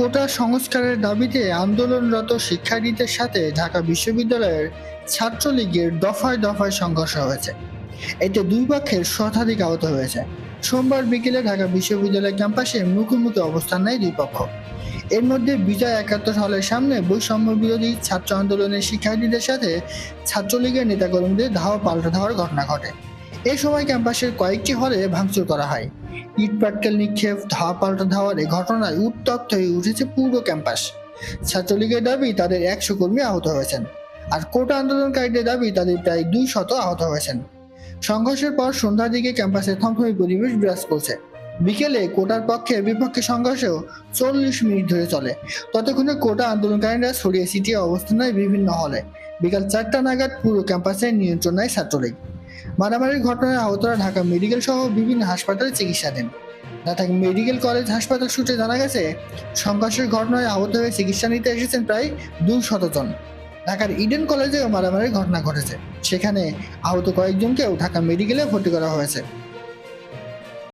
কোটা সংস্কারের দাবিতে আন্দোলনরত শিক্ষার্থীদের সাথে ঢাকা বিশ্ববিদ্যালয়ের ছাত্রলীগের দফায় দফায় সংঘর্ষ হয়েছে। এতে দুই পক্ষের শতাধিক আহত হয়েছে। সোমবার বিকেলে ঢাকা বিশ্ববিদ্যালয় ক্যাম্পাসে মুখোমুখি অবস্থান নেয় দুই পক্ষ। এর মধ্যে বিজয় একাত্তর হলের সামনে বৈষম্য বিরোধী ছাত্র আন্দোলনের শিক্ষার্থীদের সাথে ছাত্রলীগের নেতাকর্মীদের ধাওয়া পাল্টা ধাওয়ার ঘটনা ঘটে। এই সময় ক্যাম্পাসের কয়েকটি হলে ভাঙচুর করা হয়। ইট পাটকেল নিক্ষেপ ধাওয়া পাল্টা ধাওয়ার এই ঘটনায় উত্তপ্ত হয়ে উঠেছে পুরো ক্যাম্পাস। ছাত্রলীগের দাবি তাদের একশো কর্মী আহত হয়েছেন আর কোটা আন্দোলনকারীদের দাবি তাদের প্রায় দুই শত আহত হয়েছেন। সংঘর্ষের পর সন্ধ্যার দিকে ক্যাম্পাসে থমথমে পরিবেশ বিরাজ করছে। বিকেলে কোটার পক্ষে বিপক্ষে সংঘর্ষেও চল্লিশ মিনিট ধরে চলে। ততক্ষণে কোটা আন্দোলনকারীরা ছড়িয়ে ছিটিয়ে অবস্থান নেয় বিভিন্ন হলে। বিকাল চারটা নাগাদ পুরো ক্যাম্পাসের নিয়ন্ত্রণ নেয় ছাত্রলীগ। মারামারির ঘটনায় আহতরা ঢাকা মেডিকেল সহ বিভিন্ন হাসপাতালে চিকিৎসা চিকিৎসাধীন ঢাকা মেডিকেল কলেজ হাসপাতাল সূত্রে জানা গেছে, সংঘর্ষের ঘটনায় আহত হয়ে চিকিৎসা নিতে এসেছেন প্রায় দুই শতজন ঢাকার ইডেন কলেজেও মারামারির ঘটনা ঘটেছে। সেখানে আহত কয়েকজনকেও ঢাকা মেডিকেলে ভর্তি করা হয়েছে।